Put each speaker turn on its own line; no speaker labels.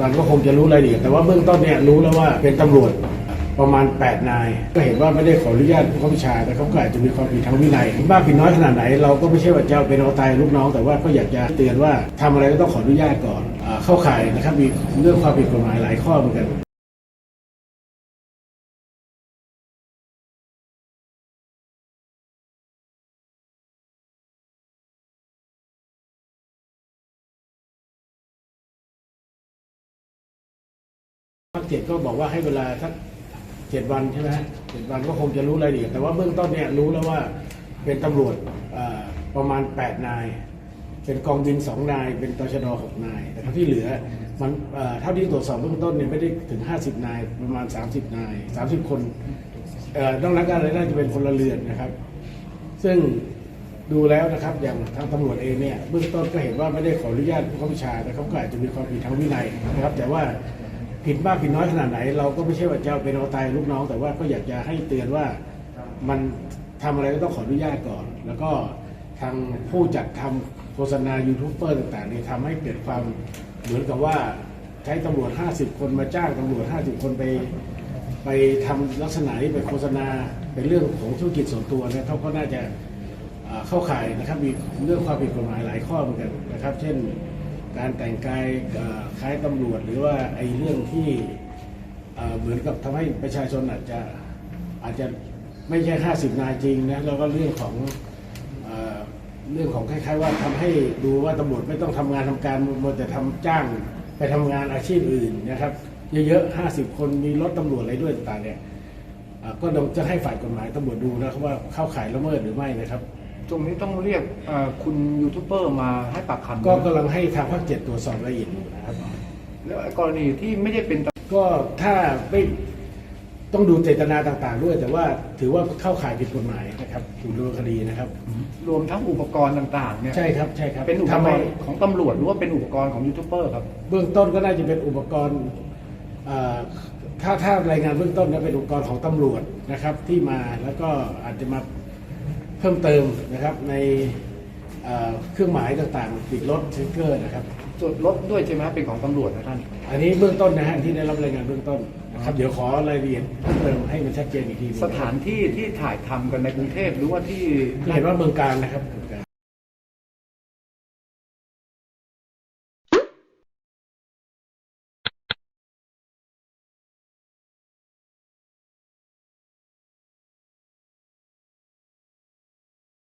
มันก็คงจะรู้รายละเอียดแต่ว่าเบื้องต้นเนี่ยรู้แล้วว่าเป็นตำรวจประมาณ 8 นาย ก็เห็นว่าไม่ได้ขออนุญาตผู้ข้าราชการแต่เขาก็อาจจะมีความผิดทางวินัยมากผิดน้อยขนาดไหน เราก็ไม่ใช่ว่าจะเป็นเอาตายลูกน้อง แต่ว่าก็อยากจะเตือนว่าทำอะไรก็ต้องขออนุญาตก่อนเข้าข่ายนะครับมีเรื่องความผิดกฎหมายหลายข้อเหมือนกัน เจ็ดก็บอกว่าให้เวลาสักเจ็ดวันใช่ไหมเจ็ดวันก็คงจะรู้รายละเอียดแต่ว่าเบื้องต้นเนี่ยรู้แล้วว่าเป็นตำรวจประมาณ 8 นาย เป็นกองบินสองนาย เป็นตชดหกนาย แต่ที่เหลือมันเท่าที่ตรวจสอบเบื้องต้นเนี่ยไม่ได้ถึง 50 นาย ประมาณ 30 นาย 30 คนเอ่อต้องรับการอะไรน่าจะเป็นคนละเรือนนะครับ ซึ่งดูแล้วนะครับอย่างทางตำรวจเองเนี่ยเบื้องต้นก็เห็นว่าไม่ได้ขออนุญาตผู้ข้าราชการแต่เขาก็อาจจะมีความผิดทางวินัยนะครับ แต่ว่า ผิดมากผิดน้อยขนาดไหน เราก็ไม่ใช่ว่าจะเป็นเอาตายลูกน้อง แต่ว่าก็อยากจะให้เตือนว่ามันทำอะไรก็ต้องขออนุญาตก่อน แล้วก็ทางผู้จัดทำโฆษณายูทูบเบอร์ต่างๆนี่ทำให้เกิดความเหมือนกับว่าใช้ตำรวจ 50 คนมาจ้างตำรวจ 50 คนไป ไปทำลักษณะนี้ไปโฆษณาเป็นเรื่องของธุรกิจส่วนตัวเนี่ยเขาก็น่าจะเข้าข่ายนะครับมีเรื่องความผิดกฎหมายหลายข้อเหมือนกันนะครับ เช่น การแต่งกายคล้ายตำรวจ หรือว่าไอ้เรื่องที่เหมือนกับทำให้ประชาชนอาจจะอาจจะไม่ใช่ 50 นายจริงนะแล้วก็เรื่องของเอเรื่องของคล้ายๆว่าทำให้ดูว่าตำรวจไม่ต้องทำงานทำการมัวแต่ทำจ้างไปทำงานอาชีพอื่นนะครับเยอะๆ 50 คนมีรถตำรวจอะไรด้วยต่างๆเนี่ยก็ต้องจะให้ฝ่ายกฎหมายตำรวจดูนะครับว่าเข้าข่ายละเมิดหรือไม่นะครับ
ตรงนี้ต้องเรียกเอ่อคุณยูทูบเบอร์มาให้ปากคำ
ก็กำลังให้ทางภาคเจ็ดตรวจสอบรายละเอียดอยู่นะครับ
แล้วกรณีที่ไม่ได้เป็นตำ
ก็ถ้าไม่ต้องดูเจตนาต่างๆด้วย แต่ว่าถือว่าเข้าข่ายผิดกฎหมายนะครับถูกดำเนินคดีนะครับ
รวมทั้งอุปกรณ์ต่างๆเนี่ย
ใช่ครับใช่ครับ
เป็นอุป
ทำ
ก
ไม
รณ์ของตำรวจหรือว่าเป็นอุปกรณ์ของยูทูบเบอร์ครับ
เบื้องต้นก็น่าจะเป็นอุปกรณ์เอ่อถ้าถ้ารายงานเบื้องต้นนะเป็นอุปกรณ์ของตำรวจนะครับ ที่มาแล้วก็อาจจะมา เพิ่มเติมนะครับในเอ่อเครื่องหมายต่างๆติดรถสติ๊กเกอร์นะครับ
ส่วนรถด้วยใช่ไหมครับเป็นของตำรวจนะท่าน
อันนี้เบื้องต้นนะฮะที่ได้รับรายงานเบื้องต้นนะครับเดี๋ยวขอรายละเอียดเพิ่มเติมให้มันชัดเจนอีกทีหนึ่ง
สถานที่ที่ถ่ายทำกันในกรุงเทพหรือว่าที่
เห็นว่าเมืองการนะครับ